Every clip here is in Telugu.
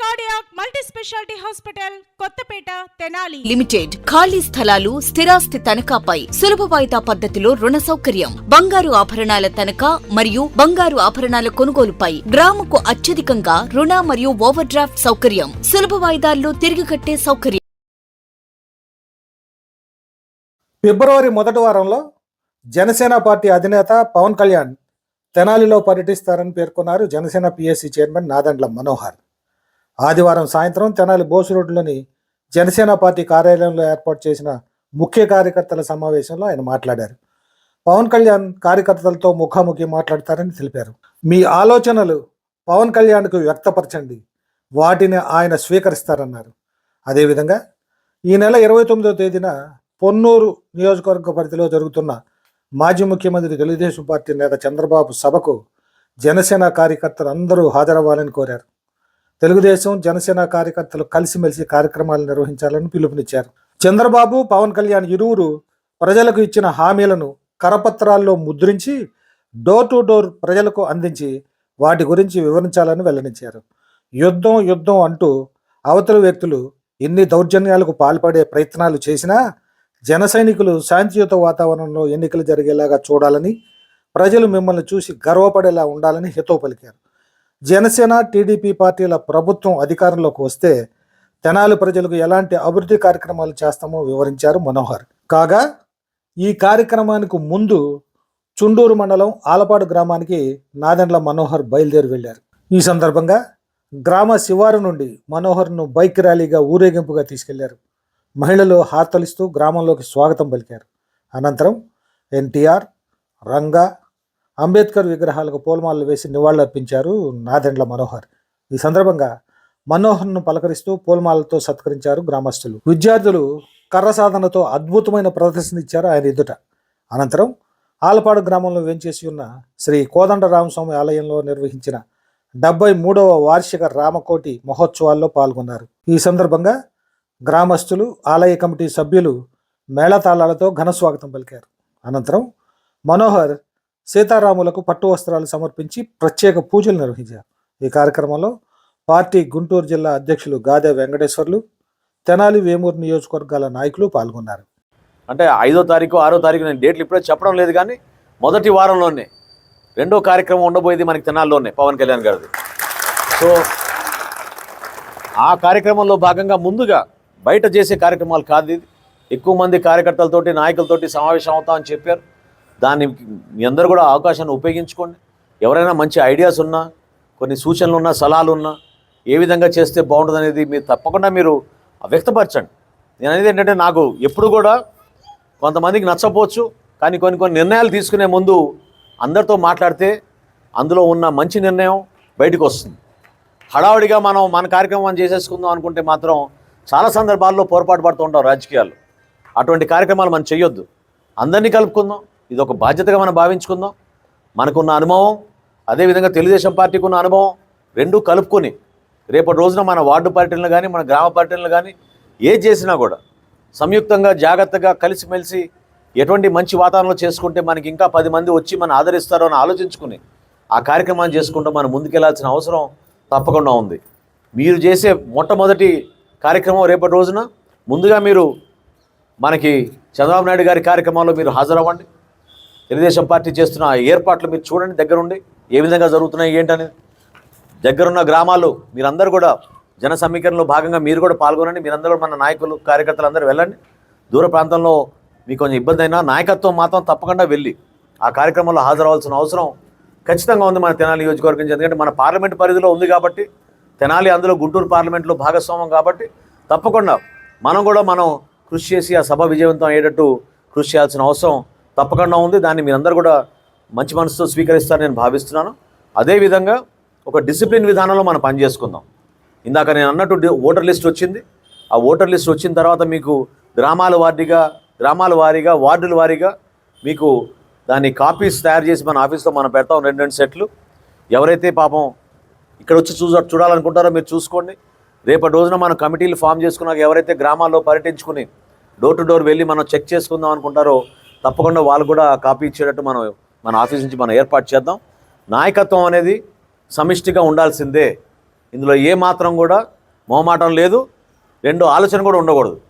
Cardiac multi speciality hospital Kothapeta Tenali limited ఖాళీ స్థలాలు స్థిరాస్తి తనఖాపై సులభ వాయిదా పద్ధతిలో రుణ సౌకర్యం. బంగారు ఆభరణాల తనఖా మరియు బంగారు ఆభరణాల కొనుగోలుపై గ్రాముకు అత్యధికంగా రుణ మరియు ఓవర్ డ్రాఫ్ట్ సౌకర్యం. సులభ వాయిదాల్లో తిరిగి కట్టే సౌకర్యం. ఫిబ్రవరి మొదటి వారంలో జనసేన పార్టీ అధినేత పవన్ కళ్యాణ్ తెనాలిలో పర్యటిస్తారని పేర్కొన్నారు జనసేన పిఎస్సి చైర్మన్ నాదండ్ల మనోహర్. ఆదివారం సాయంత్రం తెనాలి బోసు రోడ్డులోని జనసేన పార్టీ కార్యాలయంలో ఏర్పాటు చేసిన ముఖ్య కార్యకర్తల సమావేశంలో ఆయన మాట్లాడారు. పవన్ కళ్యాణ్ కార్యకర్తలతో ముఖాముఖి మాట్లాడతారని తెలిపారు. మీ ఆలోచనలు పవన్ కళ్యాణ్కు వ్యక్తపరచండి. వాటిని ఆయన స్వీకరిస్తారన్నారు. అదేవిధంగా ఈ నెల ఇరవై తొమ్మిదో తేదీన పొన్నూరు నియోజకవర్గ పరిధిలో జరుగుతున్న మాజీ ముఖ్యమంత్రి తెలుగుదేశం పార్టీ నేత చంద్రబాబు సభకు జనసేన కార్యకర్తలు అందరూ హాజరవ్వాలని కోరారు. తెలుగుదేశం జనసేన కార్యకర్తలు కలిసిమెలిసి కార్యక్రమాలు నిర్వహించాలని పిలుపునిచ్చారు. చంద్రబాబు పవన్ కళ్యాణ్ ఇరువురు ప్రజలకు ఇచ్చిన హామీలను కరపత్రాల్లో ముద్రించి డోర్ టు డోర్ ప్రజలకు అందించి వాటి గురించి వివరించాలని వెల్లడించారు. యుద్ధం యుద్ధం అంటూ అవతల వ్యక్తులు ఎన్ని దౌర్జన్యాలకు పాల్పడే ప్రయత్నాలు చేసినా జన సైనికులు శాంతియుత వాతావరణంలో ఎన్నికలు జరిగేలాగా చూడాలని ప్రజలు మిమ్మల్ని చూసి గర్వపడేలా ఉండాలని హితవు పలికారు. జనసేన టీడీపీ పార్టీల ప్రభుత్వం అధికారంలోకి వస్తే తెనాలి ప్రజలకు ఎలాంటి అభివృద్ధి కార్యక్రమాలు చేస్తామో వివరించారు మనోహర్. కాగా ఈ కార్యక్రమానికి ముందు చుండూరు మండలం ఆలపాడు గ్రామానికి నాదెండ్ల మనోహర్ బయలుదేరి వెళ్ళారు. ఈ సందర్భంగా గ్రామ శివారు నుండి మనోహర్ను బైక్ ర్యాలీగా ఊరేగింపుగా తీసుకెళ్ళారు. మహిళలు హార్తలిస్తూ గ్రామంలోకి స్వాగతం పలికారు. అనంతరం ఎన్టీఆర్ రంగా అంబేద్కర్ విగ్రహాలకు పూలమాలలు వేసి నివాళులర్పించారు నాదెండ్ల మనోహర్. ఈ సందర్భంగా మనోహర్ను పలకరిస్తూ పూలమాలతో సత్కరించారు గ్రామస్తులు. విద్యార్థులు కర్ర సాధనతో అద్భుతమైన ప్రదర్శన ఇచ్చారు ఆయన ఎదుట. అనంతరం ఆలపాడు గ్రామంలో వేంచేసి ఉన్న శ్రీ కోదండ రామస్వామి ఆలయంలో నిర్వహించిన డెబ్బై మూడవ వార్షిక రామకోటి మహోత్సవాల్లో పాల్గొన్నారు. ఈ సందర్భంగా గ్రామస్తులు ఆలయ కమిటీ సభ్యులు మేళతాళాలతో ఘన స్వాగతం పలికారు. అనంతరం మనోహర్ సీతారాములకు పట్టు వస్త్రాలు సమర్పించి ప్రత్యేక పూజలు నిర్వహించారు. ఈ కార్యక్రమంలో పార్టీ గుంటూరు జిల్లా అధ్యక్షులు గాదె వెంకటేశ్వర్లు తెనాలి వేమూరు నియోజకవర్గాల నాయకులు పాల్గొన్నారు. అంటే ఐదో తారీఖు ఆరో తారీఖు నేను డేట్లు ఇప్పుడే చెప్పడం లేదు కానీ మొదటి వారంలోనే రెండో కార్యక్రమం ఉండబోయేది మనకి తెనాల్లోనే పవన్ కళ్యాణ్ గారిది. సో ఆ కార్యక్రమంలో భాగంగా ముందుగా బయట చేసే కార్యక్రమాలు కాదు ఇది. ఎక్కువ మంది కార్యకర్తలతోటి నాయకులతోటి సమావేశం అవుతామని చెప్పారు. దాన్ని మీ అందరూ కూడా అవకాశాన్ని ఉపయోగించుకోండి. ఎవరైనా మంచి ఐడియాస్ ఉన్నా కొన్ని సూచనలు ఉన్నా సలహాలు ఉన్నా ఏ విధంగా చేస్తే బాగుంటుంది అనేది మీరు తప్పకుండా మీరు వ్యక్తపరచండి. నేను అనేది ఏంటంటే నాకు ఎప్పుడు కూడా కొంతమందికి నచ్చపోవచ్చు కానీ కొన్ని కొన్ని నిర్ణయాలు తీసుకునే ముందు అందరితో మాట్లాడితే అందులో ఉన్న మంచి నిర్ణయం బయటకు వస్తుంది. హడావుడిగా మనం మన కార్యక్రమం మనం చేసేసుకుందాం అనుకుంటే మాత్రం చాలా సందర్భాల్లో పొరపాటు పడుతూ ఉంటాం రాజకీయాలు అటువంటి కార్యక్రమాలు మనం చేయొద్దు అందరినీ కలుపుకుందాం. ఇది ఒక బాధ్యతగా మనం భావించుకుందాం. మనకున్న అనుభవం అదేవిధంగా తెలుగుదేశం పార్టీకి ఉన్న అనుభవం రెండూ కలుపుకొని రేపటి రోజున మన వార్డు పర్యటనలు కానీ మన గ్రామ పర్యటనలు కానీ ఏ చేసినా కూడా సంయుక్తంగా జాగ్రత్తగా కలిసిమెలిసి ఎటువంటి మంచి వాతావరణంలో చేసుకుంటే మనకి ఇంకా పది మంది వచ్చి మనం ఆదరిస్తారో అని ఆలోచించుకుని ఆ కార్యక్రమాన్ని చేసుకుంటూ మనం ముందుకెళ్ళాల్సిన అవసరం తప్పకుండా ఉంది. మీరు చేసే మొట్టమొదటి కార్యక్రమం రేపటి రోజున ముందుగా మీరు మనకి చంద్రబాబు నాయుడు గారి కార్యక్రమంలో మీరు హాజరవ్వండి. తెలుగుదేశం పార్టీ చేస్తున్న ఆ ఏర్పాట్లు మీరు చూడండి దగ్గరుండి. ఏ విధంగా జరుగుతున్నాయి ఏంటనేది? దగ్గరున్న గ్రామాలు మీరందరూ కూడా జన సమీకరణలో భాగంగా మీరు కూడా పాల్గొనండి. మీరందరూ కూడా మన నాయకులు కార్యకర్తలు అందరూ వెళ్ళండి. దూర ప్రాంతంలో మీకు కొంచెం ఇబ్బంది అయినా నాయకత్వం మాత్రం తప్పకుండా వెళ్ళి ఆ కార్యక్రమంలో హాజరవలసిన అవసరం ఖచ్చితంగా ఉంది మన తెనాలి నియోజకవర్గం ఎందుకంటే మన పార్లమెంట్ పరిధిలో ఉంది కాబట్టి తెనాలి అందులో గుంటూరు పార్లమెంట్లో భాగస్వామ్యం కాబట్టి తప్పకుండా మనం కూడా మనం కృషి చేసి ఆ సభ విజయవంతం అయ్యేటట్టు కృషి చేయాల్సిన అవసరం తప్పకుండా ఉంది. దాన్ని మీరందరూ కూడా మంచి మనసుతో స్వీకరిస్తారని నేను భావిస్తున్నాను. అదేవిధంగా ఒక డిసిప్లిన్ విధానంలో మనం పనిచేసుకుందాం ఇందాక నేను అన్నట్టు ఓటర్ లిస్ట్ వచ్చింది. ఆ ఓటర్ లిస్ట్ వచ్చిన తర్వాత మీకు గ్రామాల వారీగా గ్రామాల వారీగా వార్డుల వారీగా మీకు దాని కాపీస్ తయారు చేసి మన ఆఫీస్లో మనం పెడతాం. రెండు రెండు సెట్లు. ఎవరైతే పాపం ఇక్కడ వచ్చి చూ చూడాలనుకుంటారో మీరు చూసుకోండి. రేపటి రోజున మనం కమిటీలు ఫామ్ చేసుకున్నాక ఎవరైతే గ్రామాల్లో పర్యటించుకుని డోర్ టు డోర్ వెళ్ళి మనం చెక్ చేసుకుందాం అనుకుంటారో తప్పకుండా వాళ్ళు కూడా కాపీ ఇచ్చేటట్టు మనం మన ఆఫీస్ నుంచి మనం ఏర్పాటు చేద్దాం. నాయకత్వం అనేది సమిష్టిగా ఉండాల్సిందే. ఇందులో ఏ మాత్రం కూడా మొహమాటం లేదు. రెండు ఆలోచన కూడా ఉండకూడదు.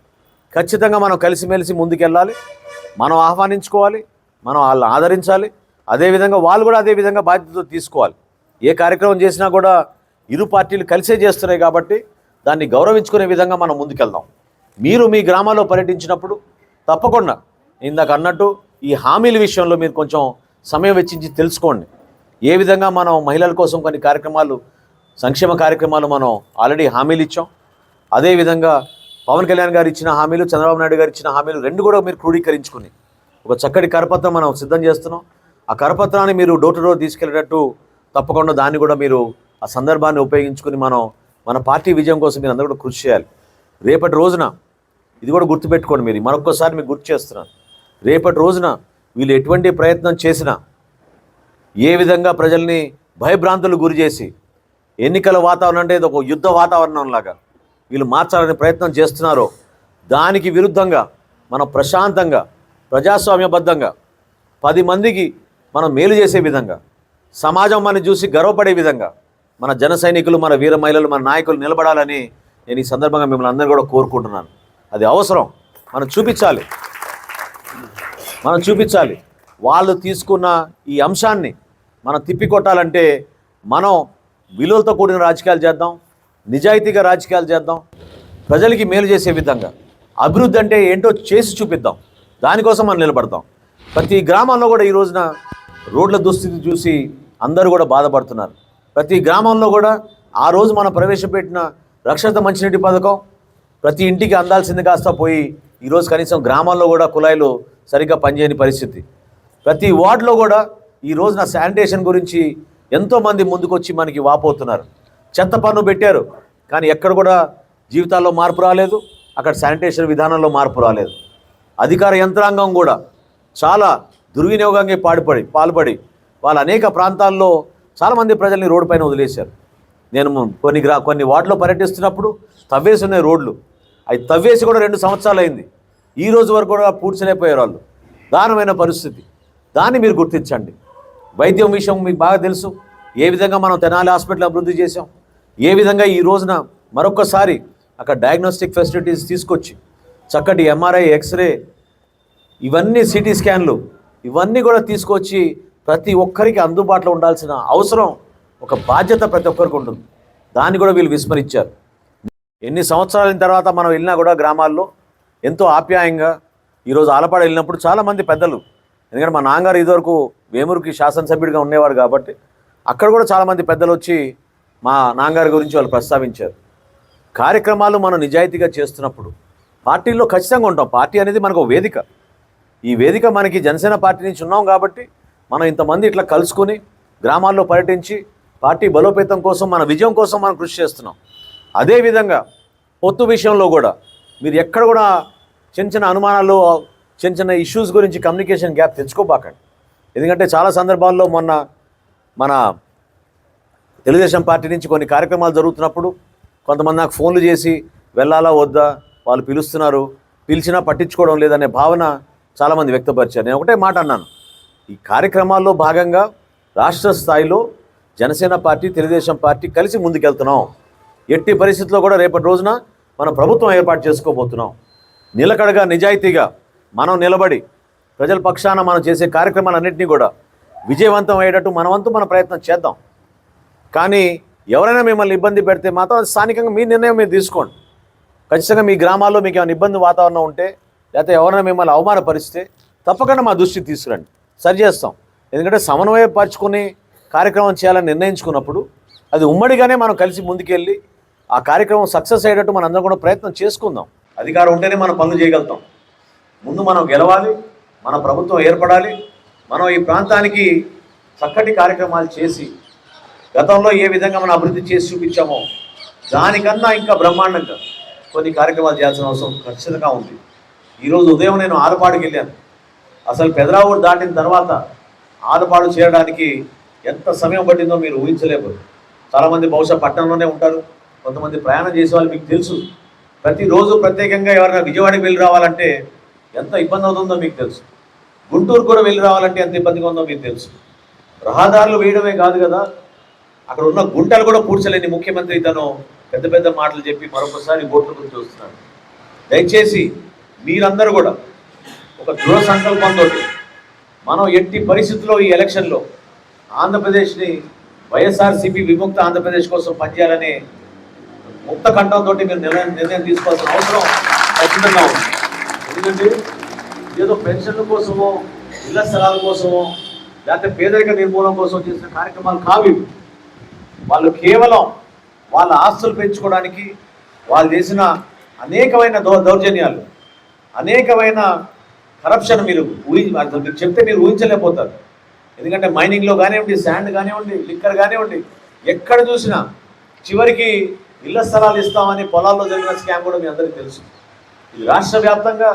ఖచ్చితంగా మనం కలిసిమెలిసి ముందుకెళ్ళాలి. మనం ఆహ్వానించుకోవాలి. మనం వాళ్ళని ఆదరించాలి. అదేవిధంగా వాళ్ళు కూడా అదే విధంగా బాధ్యత తీసుకోవాలి. ఏ కార్యక్రమం చేసినా కూడా ఇరు పార్టీలు కలిసే చేస్తున్నాయి కాబట్టి దాన్ని గౌరవించుకునే విధంగా మనం ముందుకెళ్దాం. మీరు మీ గ్రామాల్లో పర్యటించినప్పుడు తప్పకుండా ఇందాక అన్నట్టు ఈ హామీల విషయంలో మీరు కొంచెం సమయం వెచ్చించి తెలుసుకోండి. ఏ విధంగా మనం మహిళల కోసం కొన్ని కార్యక్రమాలు సంక్షేమ కార్యక్రమాలు మనం ఆల్రెడీ హామీలు ఇచ్చాం. అదేవిధంగా పవన్ కళ్యాణ్ గారు ఇచ్చిన హామీలు చంద్రబాబు నాయుడు గారు ఇచ్చిన హామీలు రెండు కూడా మీరు క్రోడీకరించుకుని ఒక చక్కటి కరపత్రం మనం సిద్ధం చేస్తున్నాం. ఆ కరపత్రాన్ని మీరు డోర్ టు డోర్ తీసుకెళ్ళేటట్టు తప్పకుండా దాన్ని కూడా మీరు ఆ సందర్భాన్ని ఉపయోగించుకుని మనం మన పార్టీ విజయం కోసం మీరు అందరూ కూడా కృషి చేయాలి. రేపటి రోజున ఇది కూడా గుర్తుపెట్టుకోండి మీరు. మరొకసారి మీకు గుర్తు చేస్తున్నాను. రేపటి రోజున వీళ్ళు ఎటువంటి ప్రయత్నం చేసినా ఏ విధంగా ప్రజల్ని భయభ్రాంతులు గురి చేసి ఎన్నికల వాతావరణం అంటే ఇది ఒక యుద్ధ వాతావరణం లాగా వీళ్ళు మార్చాలని ప్రయత్నం చేస్తున్నారో దానికి విరుద్ధంగా మనం ప్రశాంతంగా ప్రజాస్వామ్యబద్ధంగా పది మందికి మనం మేలు చేసే విధంగా సమాజం మనం చూసి గర్వపడే విధంగా మన జన సైనికులు మన వీర మహిళలు మన నాయకులు నిలబడాలని నేను ఈ సందర్భంగా మిమ్మల్ని అందరూ కూడా కోరుకుంటున్నాను. అది అవసరం. మనం చూపించాలి. మనం చూపించాలి. వాళ్ళు తీసుకున్న ఈ అంశాన్ని మనం తిప్పికొట్టాలంటే మనం విలువలతో కూడిన రాజకీయాలు చేద్దాం నిజాయితీగా రాజకీయాలు చేద్దాం ప్రజలకి మేలు చేసే విధంగా. అభివృద్ధి అంటే ఏంటో చేసి చూపిద్దాం. దానికోసం మనం నిలబడతాం. ప్రతి గ్రామంలో కూడా ఈ రోజున రోడ్ల దుస్థితి చూసి అందరూ కూడా బాధపడుతున్నారు. ప్రతి గ్రామంలో కూడా ఆ రోజు మనం ప్రవేశపెట్టిన రక్షిత మంచినీటి పథకం ప్రతి ఇంటికి అందాల్సింది కాస్త పోయి ఈరోజు కనీసం గ్రామాల్లో కూడా కుళాయిలు సరిగ్గా పనిచేయని పరిస్థితి. ప్రతి వార్డులో కూడా ఈ రోజున శానిటేషన్ గురించి ఎంతోమంది ముందుకొచ్చి మనకి వాపోతున్నారు. చెత్త పన్ను పెట్టారు కానీ ఎక్కడ కూడా జీవితాల్లో మార్పు రాలేదు అక్కడ శానిటేషన్ విధానంలో మార్పు రాలేదు. అధికార యంత్రాంగం కూడా చాలా దుర్వినియోగంగా పాడుపడి పాల్పడి వాళ్ళ అనేక ప్రాంతాల్లో చాలామంది ప్రజల్ని రోడ్డు పైన వదిలేశారు. నేను కొన్ని గ్రా కొన్ని వార్డులో పర్యటిస్తున్నప్పుడు తవ్వేసి ఉన్నాయి రోడ్లు. అవి తవ్వేసి కూడా రెండు సంవత్సరాలు అయింది. ఈ రోజు వరకు కూడా పూడ్చలేకపోయారు వాళ్ళు. దారుణమైన పరిస్థితి. దాన్ని మీరు గుర్తించండి. వైద్యం విషయం మీకు బాగా తెలుసు. ఏ విధంగా మనం తెనాలి హాస్పిటల్ అభివృద్ధి చేసాం ఏ విధంగా ఈ రోజున మరొకసారి అక్కడ డయాగ్నోస్టిక్ ఫెసిలిటీస్ తీసుకొచ్చి చక్కటి ఎంఆర్ఐ ఎక్స్రే ఇవన్నీ సిటీ స్కాన్లు ఇవన్నీ కూడా తీసుకొచ్చి ప్రతి ఒక్కరికి అందుబాటులో ఉండాల్సిన అవసరం ఒక బాధ్యత ప్రతి ఒక్కరికి ఉంటుంది. దాన్ని కూడా వీళ్ళు విస్మరించారు. ఎన్ని సంవత్సరాల తర్వాత మనం వెళ్ళినా కూడా గ్రామాల్లో ఎంతో ఆప్యాయంగా ఈరోజు ఆలపాడ వెళ్ళినప్పుడు చాలామంది పెద్దలు ఎందుకంటే మా నాన్నగారు ఇదివరకు వేమూరుకి శాసనసభ్యుడిగా ఉండేవారు కాబట్టి అక్కడ కూడా చాలామంది పెద్దలు వచ్చి మా నాన్నగారి గురించి వాళ్ళు ప్రస్తావించారు. కార్యక్రమాలు మనం నిజాయితీగా చేస్తున్నప్పుడు పార్టీల్లో ఖచ్చితంగా ఉంటాం. పార్టీ అనేది మనకు వేదిక. ఈ వేదిక మనకి జనసేన పార్టీ నుంచి ఉన్నాం కాబట్టి మనం ఇంతమంది ఇట్లా కలుసుకొని గ్రామాల్లో పర్యటించి పార్టీ బలోపేతం కోసం మన విజయం కోసం మనం కృషి చేస్తున్నాం. అదేవిధంగా పొత్తు విషయంలో కూడా మీరు ఎక్కడ కూడా చిన్న చిన్న అనుమానాలు చిన్న చిన్న ఇష్యూస్ గురించి కమ్యూనికేషన్ గ్యాప్ తెచ్చుకోబాకండి. ఎందుకంటే చాలా సందర్భాల్లో మొన్న మన తెలుగుదేశం పార్టీ నుంచి కొన్ని కార్యక్రమాలు జరుగుతున్నప్పుడు కొంతమంది నాకు ఫోన్లు చేసి వెళ్ళాలా వద్దా? వాళ్ళు పిలుస్తున్నారు. పిలిచినా పట్టించుకోవడం లేదనే భావన చాలామంది వ్యక్తపరిచారు. నేను ఒకటే మాట అన్నాను. ఈ కార్యక్రమాల్లో భాగంగా రాష్ట్ర స్థాయిలో జనసేన పార్టీ తెలుగుదేశం పార్టీ కలిసి ముందుకెళ్తున్నాం. ఎట్టి పరిస్థితుల్లో కూడా రేపటి రోజున మనం ప్రభుత్వం ఏర్పాటు చేసుకోబోతున్నాం. నిలకడగా నిజాయితీగా మనం నిలబడి ప్రజల పక్షాన మనం చేసే కార్యక్రమాలన్నింటినీ కూడా విజయవంతం అయ్యేటట్టు మనవంతు మన ప్రయత్నం చేద్దాం. కానీ ఎవరైనా మిమ్మల్ని ఇబ్బంది పెడితే మాత్రం స్థానికంగా మీ నిర్ణయం మీరు తీసుకోండి. ఖచ్చితంగా మీ గ్రామాల్లో మీకు ఏమైనా ఇబ్బంది వాతావరణం ఉంటే లేకపోతే ఎవరైనా మిమ్మల్ని అవమానపరిస్తే తప్పకుండా మా దృష్టికి తీసుకురండి. సరి చేస్తాం. ఎందుకంటే సమన్వయపరుచుకుని కార్యక్రమం చేయాలని నిర్ణయించుకున్నప్పుడు అది ఉమ్మడిగానే మనం కలిసి ముందుకెళ్ళి ఆ కార్యక్రమం సక్సెస్ అయ్యేటట్టు మనం అందరం కూడా ప్రయత్నం చేసుకుందాం. అధికారం ఉంటేనే మనం పనులు చేయగలుగుతాం. ముందు మనం గెలవాలి మన ప్రభుత్వం ఏర్పడాలి మనం ఈ ప్రాంతానికి చక్కటి కార్యక్రమాలు చేసి గతంలో ఏ విధంగా మనం అభివృద్ధి చేసి చూపించామో దానికన్నా ఇంకా బ్రహ్మాండంగా కొన్ని కార్యక్రమాలు చేయాల్సిన అవసరం ఖచ్చితంగా ఉంది. ఈరోజు ఉదయం నేను ఆలపాడుకి వెళ్ళాను. అసలు పెదరావుడు దాటిన తర్వాత ఆలపాడు చేరడానికి ఎంత సమయం పట్టిందో మీరు ఊహించలేరు చాలామంది బహుశా పట్టణంలోనే ఉంటారు కొంతమంది ప్రయాణం చేసే వాళ్ళు మీకు తెలుసు. ప్రతిరోజు ప్రత్యేకంగా ఎవరైనా విజయవాడకి వెళ్ళి రావాలంటే ఎంత ఇబ్బంది అవుతుందో మీకు తెలుసు. గుంటూరు కూడా వెళ్ళి రావాలంటే ఎంత ఇబ్బందిగా ఉందో మీకు తెలుసు. రహదారులు వేయడమే కాదు కదా. అక్కడ ఉన్న గుంటలు కూడా పూడ్చలేని ముఖ్యమంత్రి తను పెద్ద పెద్ద మాటలు చెప్పి మరొకసారి ఓట్లు గురించి చూస్తున్నాడు. దయచేసి మీరందరూ కూడా ఒక దృఢ సంకల్పంతో మనం ఎట్టి పరిస్థితుల్లో ఈ ఎలక్షన్లో ఆంధ్రప్రదేశ్ని వైఎస్ఆర్సీపీ విముక్త ఆంధ్రప్రదేశ్ కోసం పనిచేయాలనే ముక్త కంఠంతో మీరు నిర్ణయం నిర్ణయం తీసుకోవాల్సిన అవసరం ఖచ్చితంగా ఉంది. ఎందుకంటే ఏదో పెన్షన్ల కోసమో ఇళ్ళ స్థలాల కోసమో లేకపోతే పేదరిక నిర్మూలన కోసం చేసిన కార్యక్రమాలు కావు వాళ్ళు కేవలం వాళ్ళ ఆస్తులు పెంచుకోవడానికి వాళ్ళు చేసిన అనేకమైన దౌ దౌర్జన్యాలు అనేకమైన కరప్షన్ మీరు ఊహి మీరు చెప్తే మీరు ఊహించలేకపోతారు. ఎందుకంటే మైనింగ్లో కానివ్వండి శాండ్ కానివ్వండి లిక్కర్ కానివ్వండి ఎక్కడ చూసినా చివరికి ఇళ్ళ స్థలాలు ఇస్తామని పొలాల్లో జరిగిన స్కామ్ కూడా మీ అందరికీ తెలుసు. ఇది రాష్ట్ర వ్యాప్తంగా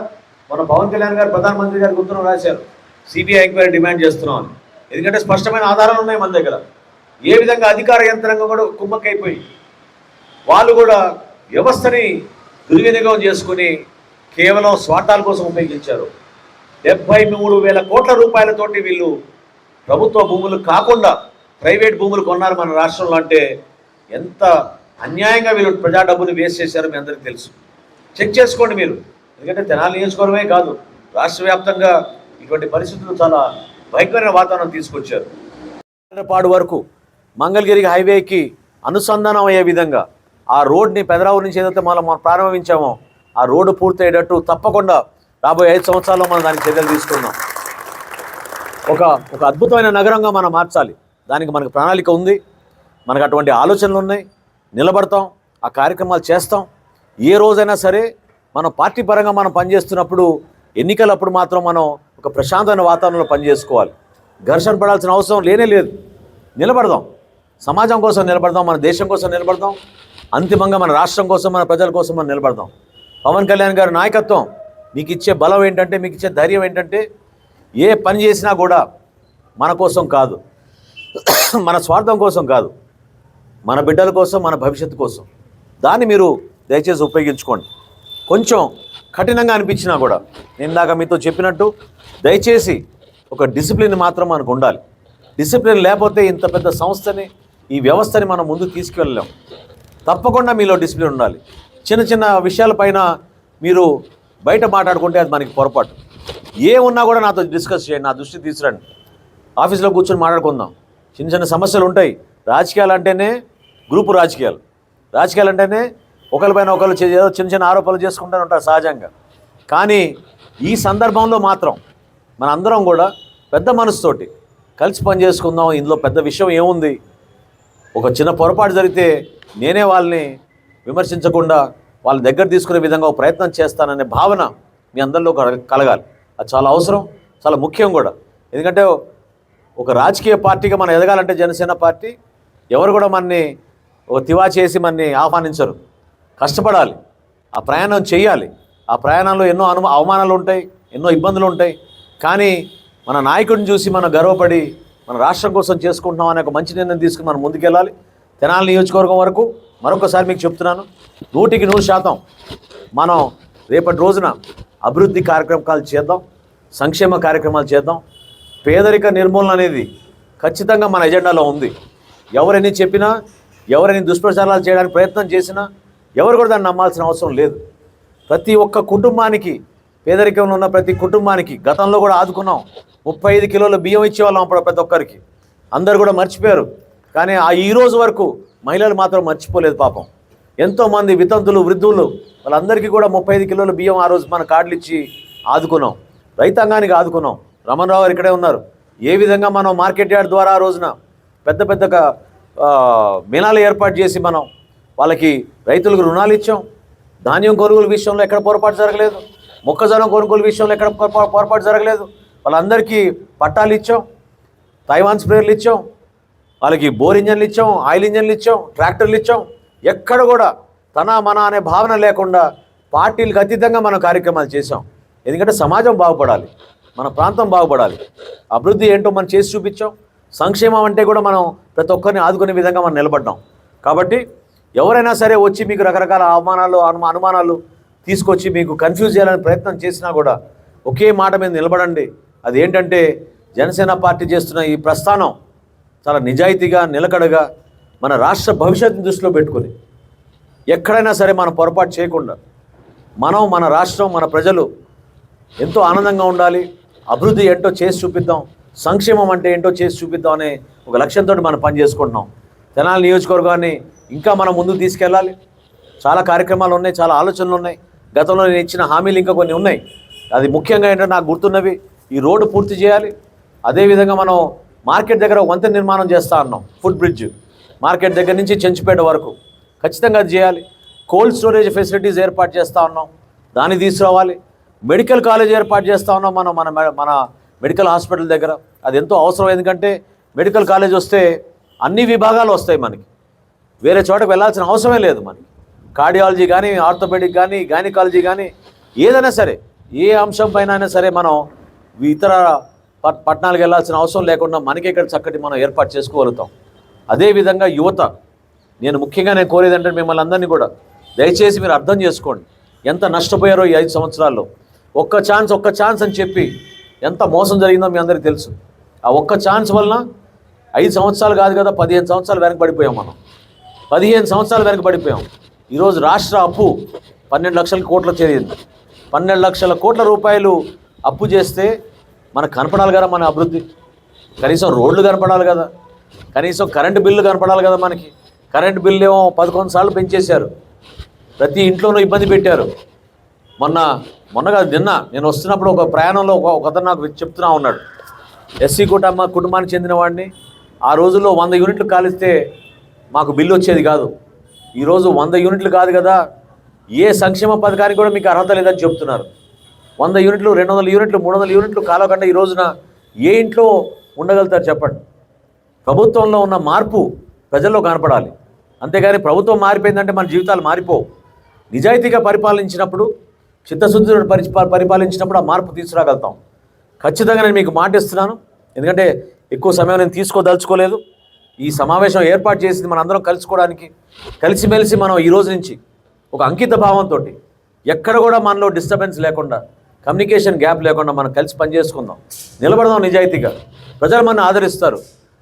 మన పవన్ కళ్యాణ్ గారు ప్రధానమంత్రి గారికి ఉత్తరం రాశారు. సిబిఐ ఎంక్వైరీ డిమాండ్ చేస్తున్నాం అని ఎందుకంటే స్పష్టమైన ఆధారాలు ఉన్నాయి మన దగ్గర. ఏ విధంగా అధికార యంత్రాంగం కూడా కుమ్మక్కైపోయి వాళ్ళు కూడా వ్యవస్థని దుర్వినియోగం చేసుకుని కేవలం స్వార్థాల కోసం ఉపయోగించారు. డెబ్బై మూడు వేల కోట్ల రూపాయలతోటి వీళ్ళు ప్రభుత్వ భూములు కాకుండా ప్రైవేట్ భూములు కొన్నారు మన రాష్ట్రంలో అంటే ఎంత అన్యాయంగా వీళ్ళు ప్రజా డబ్బులు వేస్ట్ చేశారు మీ అందరికీ తెలుసు. చెక్ చేసుకోండి మీరు. ఎందుకంటే తెనాలి నియోజకవర్గమే కాదు రాష్ట్ర వ్యాప్తంగా ఇటువంటి పరిస్థితులు చాలా భయంకరమైన వాతావరణం తీసుకొచ్చారు. పాడు వరకు మంగళగిరి హైవేకి అనుసంధానం అయ్యే విధంగా ఆ రోడ్ని పెదరావు నుంచి ఏదైతే మనం మనం ప్రారంభించామో ఆ రోడ్డు పూర్తయ్యేటట్టు తప్పకుండా రాబోయే ఐదు సంవత్సరాల్లో మనం దానికి చర్యలు తీసుకుందాం. ఒక ఒక అద్భుతమైన నగరంగా మనం మార్చాలి. దానికి మనకు ప్రణాళిక ఉంది. మనకు అటువంటి ఆలోచనలు ఉన్నాయి. నిలబడతాం ఆ కార్యక్రమాలు చేస్తాం. ఏ రోజైనా సరే మనం పార్టీ పరంగా మనం పనిచేస్తున్నప్పుడు ఎన్నికలప్పుడు మాత్రం మనం ఒక ప్రశాంతమైన వాతావరణంలో పనిచేసుకోవాలి. ఘర్షణ పడాల్సిన అవసరం లేనే లేదు. నిలబడదాం. సమాజం కోసం నిలబడదాం మన దేశం కోసం నిలబడదాం. అంతిమంగా మన రాష్ట్రం కోసం మన ప్రజల కోసం మనం నిలబడదాం. పవన్ కళ్యాణ్ గారి నాయకత్వం మీకు ఇచ్చే బలం ఏంటంటే మీకు ఇచ్చే ధైర్యం ఏంటంటే ఏ పని చేసినా కూడా మన కోసం కాదు. మన స్వార్థం కోసం కాదు. మన బిడ్డల కోసం మన భవిష్యత్తు కోసం. దాన్ని మీరు దయచేసి ఉపయోగించుకోండి. కొంచెం కఠినంగా అనిపించినా కూడా నేను ఇందాక మీతో చెప్పినట్టు దయచేసి ఒక డిసిప్లిన్ మాత్రం మనకు ఉండాలి. డిసిప్లిన్ లేకపోతే ఇంత పెద్ద సంస్థని ఈ వ్యవస్థని మనం ముందుకు తీసుకువెళ్ళలేం తప్పకుండా మీలో డిసిప్లిన్ ఉండాలి. చిన్న చిన్న విషయాలపైన మీరు బయట మాట్లాడుకుంటే అది మనకి పొరపాటు. ఏ ఉన్నా కూడా నాతో డిస్కస్ చేయండి నా దృష్టి తీసుకురండి. ఆఫీస్లో కూర్చొని మాట్లాడుకుందాం. చిన్న చిన్న సమస్యలు ఉంటాయి. రాజకీయాలు అంటేనే గ్రూపు రాజకీయాలు. రాజకీయాలు అంటేనే ఒకరిపైన ఒకరు చే- ఏదో చిన్న చిన్న ఆరోపణలు చేసుకుంటూనే ఉంటారు సహజంగా. కానీ ఈ సందర్భంలో మాత్రం మన అందరం కూడా పెద్ద మనసుతోటి కలిసి పని చేసుకుందాం. ఇందులో పెద్ద విషయం ఏముంది? ఒక చిన్న పొరపాటు జరిగితే నేనే వాళ్ళని విమర్శించకుండా వాళ్ళ దగ్గర తీసుకునే విధంగా ఒక ప్రయత్నం చేస్తాననే భావన మీ అందరిలో కల- కలగాలి. అది చాలా అవసరం చాలా ముఖ్యం కూడా. ఎందుకంటే ఒక రాజకీయ పార్టీగా మనం ఎదగాలంటే జనసేన పార్టీ ఎవరు కూడా మనని ఒక తివా చేసి మనని ఆహ్వానించరు. కష్టపడాలి. ఆ ప్రయాణం చేయాలి ఆ ప్రయాణంలో ఎన్నో అను అవమానాలు ఉంటాయి ఎన్నో ఇబ్బందులు ఉంటాయి కానీ మన నాయకుడిని చూసి మనం గర్వపడి మన రాష్ట్రం కోసం చేసుకుంటున్నాం అనే ఒక మంచి నిర్ణయం తీసుకుని మనం ముందుకెళ్ళాలి. తెనాలి నియోజకవర్గం వరకు మరొకసారి మీకు చెప్తున్నాను. నూటికి నూరు శాతం మనం రేపటి రోజున అభివృద్ధి కార్యక్రమాలు చేద్దాం. సంక్షేమ కార్యక్రమాలు చేద్దాం. పేదరిక నిర్మూలన అనేది ఖచ్చితంగా మన ఎజెండాలో ఉంది. ఎవరెన్ని చెప్పినా ఎవరిని దుష్ప్రచారాలు చేయడానికి ప్రయత్నం చేసినా ఎవరు కూడా దాన్ని నమ్మాల్సిన అవసరం లేదు. ప్రతి ఒక్క కుటుంబానికి పేదరికంలో ఉన్న ప్రతి కుటుంబానికి గతంలో కూడా ఆదుకున్నాం. ముప్పై ఐదు కిలోల బియ్యం ఇచ్చేవాళ్ళం అప్పుడు ప్రతి ఒక్కరికి. అందరు కూడా మర్చిపోయారు. కానీ ఆ ఈ రోజు వరకు మహిళలు మాత్రం మర్చిపోలేదు పాపం. ఎంతోమంది వితంతులు వృద్ధులు వాళ్ళందరికీ కూడా ముప్పై ఐదు కిలోల బియ్యం ఆ రోజు మన కార్డులు ఇచ్చి ఆదుకున్నాం. రైతాంగానికి ఆదుకున్నాం. రమణరావు గారు ఇక్కడే ఉన్నారు. ఏ విధంగా మనం మార్కెట్ యార్డ్ ద్వారా ఆ రోజున పెద్ద పెద్దగా ఆ, మినాలు ఏర్పాటు చేసి మనం వాళ్ళకి రైతులకు రుణాలు ఇచ్చాం. ధాన్యం కొనుగోలు విషయంలో ఎక్కడ పొరపాటు జరగలేదు. మొక్కజొన్న కొనుగోలు విషయంలో ఎక్కడ పొరపా- పొరపాటు జరగలేదు. వాళ్ళందరికీ పట్టాలు ఇచ్చాం. తైవాన్ స్ప్రేయర్లు ఇచ్చాం. వాళ్ళకి బోర్ ఇంజన్లు ఇచ్చాం ఆయిల్ ఇంజన్లు ఇచ్చాం ట్రాక్టర్లు ఇచ్చాం. ఎక్కడ కూడా తన మన అనే భావన లేకుండా పార్టీలకు అతీతంగా మనం కార్యక్రమాలు చేసాం ఎందుకంటే సమాజం బాగుపడాలి. మన ప్రాంతం బాగుపడాలి. అభివృద్ధి ఏంటో మనం చేసి చూపించాం. సంక్షేమం అంటే కూడా మనం ప్రతి ఒక్కరిని ఆదుకునే విధంగా మనం నిలబడ్డాం. కాబట్టి ఎవరైనా సరే వచ్చి మీకు రకరకాల అవమానాలు అను- అనుమానాలు తీసుకొచ్చి మీకు కన్ఫ్యూజ్ చేయాలని ప్రయత్నం చేసినా కూడా ఒకే మాట మీద నిలబడండి. అది ఏంటంటే జనసేన పార్టీ చేస్తున్న ఈ ప్రస్థానం చాలా నిజాయితీగా నిలకడగా మన రాష్ట్ర భవిష్యత్తుని దృష్టిలో పెట్టుకొని ఎక్కడైనా సరే మనం పొరపాటు చేయకుండా మనం మన రాష్ట్రం మన ప్రజలు ఎంతో ఆనందంగా ఉండాలి అభివృద్ధి ఏంటో చేసి చూపిద్దాం. సంక్షేమం అంటే ఏంటో చేసి చూపిద్దాం అనే ఒక లక్ష్యంతో మనం పనిచేసుకుంటున్నాం తెనాలి నియోజకవర్గాన్ని ఇంకా మనం ముందుకు తీసుకెళ్ళాలి. చాలా కార్యక్రమాలు ఉన్నాయి చాలా ఆలోచనలు ఉన్నాయి. గతంలో నేను ఇచ్చిన హామీలు ఇంకా కొన్ని ఉన్నాయి. అది ముఖ్యంగా ఏంటంటే నాకు గుర్తున్నవి ఈ రోడ్డు పూర్తి చేయాలి. అదేవిధంగా మనం మార్కెట్ దగ్గర వంతెన నిర్మాణం చేస్తా ఉన్నాం ఫుడ్ బ్రిడ్జ్. మార్కెట్ దగ్గర నుంచి చెంచుపేట వరకు. ఖచ్చితంగా అది చేయాలి. కోల్డ్ స్టోరేజ్ ఫెసిలిటీస్ ఏర్పాటు చేస్తూ ఉన్నాం దాన్ని తీసుకురావాలి. మెడికల్ కాలేజ్ ఏర్పాటు చేస్తూ ఉన్నాం మనం మన మన మెడికల్ హాస్పిటల్ దగ్గర. అది ఎంతో అవసరం ఎందుకంటే మెడికల్ కాలేజ్ వస్తే అన్ని విభాగాలు వస్తాయి మనకి. వేరే చోటకు వెళ్ళాల్సిన అవసరమే లేదు మనకి. కార్డియాలజీ కానీ ఆర్థోపెడిక్ కానీ గైనకాలజీ కానీ ఏదైనా సరే ఏ అంశం పైన అయినా సరే మనం ఇతర పట్- పట్టణాలకు వెళ్ళాల్సిన అవసరం లేకుండా మనకి ఇక్కడ చక్కటి మనం ఏర్పాటు చేసుకోగలుగుతాం. అదేవిధంగా యువత నేను ముఖ్యంగా నేను కోరేది అంటే మిమ్మల్ని అందరినీ కూడా దయచేసి మీరు అర్థం చేసుకోండి. ఎంత నష్టపోయారో ఈ ఐదు సంవత్సరాల్లో. ఒక్క ఛాన్స్ ఒక్క ఛాన్స్ అని చెప్పి ఎంత మోసం జరిగిందో మీ అందరికీ తెలుసు. ఆ ఒక్క ఛాన్స్ వలన ఐదు సంవత్సరాలు కాదు కదా పదిహేను సంవత్సరాలు వెనకబడిపోయాం మనం. పదిహేను సంవత్సరాలు వెనకబడిపోయాం. ఈరోజు రాష్ట్ర అప్పు పన్నెండు లక్షల కోట్ల చేరింది పన్నెండు లక్షల కోట్ల రూపాయలు అప్పు చేస్తే మనకు కనపడాలి కదా మన అభివృద్ధి. కనీసం రోడ్లు కనపడాలి కదా. కనీసం కరెంటు బిల్లు కనపడాలి కదా మనకి. కరెంటు బిల్లు ఏమో పదకొండు సార్లు పెంచేశారు. ప్రతి ఇంట్లోనూ ఇబ్బంది పెట్టారు. మొన్న మొన్న కాదు నిన్న నేను వస్తున్నప్పుడు ఒక ప్రయాణంలో ఒక ఒక నాకు చెప్తున్నా ఉన్నాడు. ఎస్సీ కుటుంబ కుటుంబానికి చెందిన వాడిని. ఆ రోజుల్లో వంద యూనిట్లు కాలిస్తే మాకు బిల్లు వచ్చేది కాదు. ఈరోజు వంద యూనిట్లు కాదు కదా. ఏ సంక్షేమ పథకానికి కూడా మీకు అర్హత లేదని చెప్తున్నారు. వంద యూనిట్లు రెండు వందల యూనిట్లు మూడు వందల యూనిట్లు కాలకుండా ఈ రోజున ఏ ఇంట్లో ఉండగలుగుతారు చెప్పండి. ప్రభుత్వంలో ఉన్న మార్పు ప్రజల్లో కనపడాలి. అంతేగాని ప్రభుత్వం మారిపోయిందంటే మన జీవితాలు మారిపోవు. నిజాయితీగా పరిపాలించినప్పుడు చిత్తశుద్ధితో పరి పరిపాలించినప్పుడు ఆ మార్పు తీసుకురాగలుగుతాం. ఖచ్చితంగా నేను మీకు మాట ఇస్తున్నాను. ఎందుకంటే ఎక్కువ సమయం నేను తీసుకోదలుచుకోలేదు. ఈ సమావేశం ఏర్పాటు చేసింది మనందరం కలుసుకోవడానికి కలిసిమెలిసి మనం ఈ రోజు నుంచి ఒక అంకిత భావంతో ఎక్కడ కూడా మనలో డిస్టర్బెన్స్ లేకుండా కమ్యూనికేషన్ గ్యాప్ లేకుండా మనం కలిసి పనిచేసుకుందాం. నిలబడదాం నిజాయితీగా. ప్రజలు మన ఆదరిస్తారు.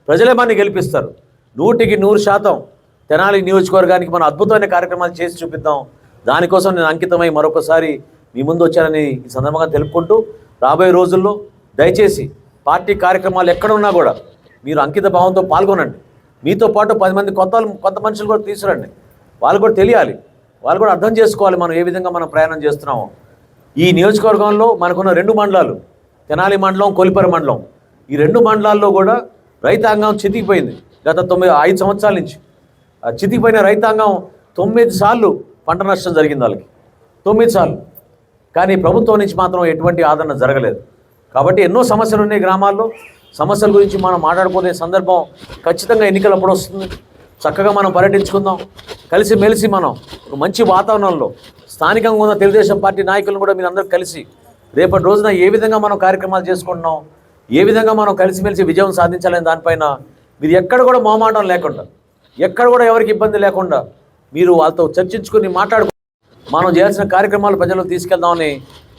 ప్రజలే మన గెలిపిస్తారు. నూటికి నూరు శాతం తెనాలి నియోజకవర్గానికి మనం అద్భుతమైన కార్యక్రమాలు చేసి చూపిద్దాం. దానికోసం నేను అంకితమై మరొకసారి మీ ముందు వచ్చానని ఈ సందర్భంగా తెలుపుకుంటూ రాబోయే రోజుల్లో దయచేసి పార్టీ కార్యక్రమాలు ఎక్కడున్నా కూడా మీరు అంకిత భావంతో పాల్గొనండి. మీతో పాటు పది మంది కొత్త కొత్త మనుషులు కూడా తీసుకురండి. వాళ్ళు కూడా తెలియాలి. వాళ్ళు కూడా అర్థం చేసుకోవాలి మనం ఏ విధంగా మనం ప్రయాణం చేస్తున్నామో. ఈ నియోజకవర్గంలో మనకున్న రెండు మండలాలు తెనాలి మండలం కొలిపర మండలం. ఈ రెండు మండలాల్లో కూడా రైతాంగం చితికిపోయింది. గత తొమ్మిది ఐదు సంవత్సరాల నుంచి. చితికిపోయిన రైతాంగం తొమ్మిది సార్లు పంట నష్టం జరిగింది వాళ్ళకి. తొమ్మిది సార్లు. కానీ ప్రభుత్వం నుంచి మాత్రం ఎటువంటి ఆదరణ జరగలేదు. కాబట్టి ఎన్నో సమస్యలు ఉన్నాయి గ్రామాల్లో. సమస్యల గురించి మనం మాట్లాడుకునే సందర్భం ఖచ్చితంగా ఎన్నికలప్పుడు వస్తుంది. చక్కగా మనం పర్యటించుకుందాం. కలిసి మెలిసి మనం ఒక మంచి వాతావరణంలో స్థానికంగా ఉన్న తెలుగుదేశం పార్టీ నాయకులను కూడా మీరు అందరూ కలిసి రేపటి రోజున ఏ విధంగా మనం కార్యక్రమాలు చేసుకుంటున్నాం ఏ విధంగా మనం కలిసిమెలిసి విజయం సాధించాలనే దానిపైన మీరు ఎక్కడ కూడా మొహమాటం లేకుండా ఎక్కడ కూడా ఎవరికి ఇబ్బంది లేకుండా మీరు వాళ్ళతో చర్చించుకుని మాట్లాడుకు మనం చేయాల్సిన కార్యక్రమాలు ప్రజలకు తీసుకెళ్దామని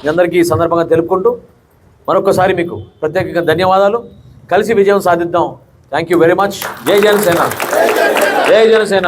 మీ అందరికీ ఈ సందర్భంగా తెలుపుకుంటూ మరొకసారి మీకు ప్రత్యేకంగా ధన్యవాదాలు. కలిసి విజయం సాధిద్దాం. థ్యాంక్ యూ వెరీ మచ్ జై జనసేన. జై జనసేన.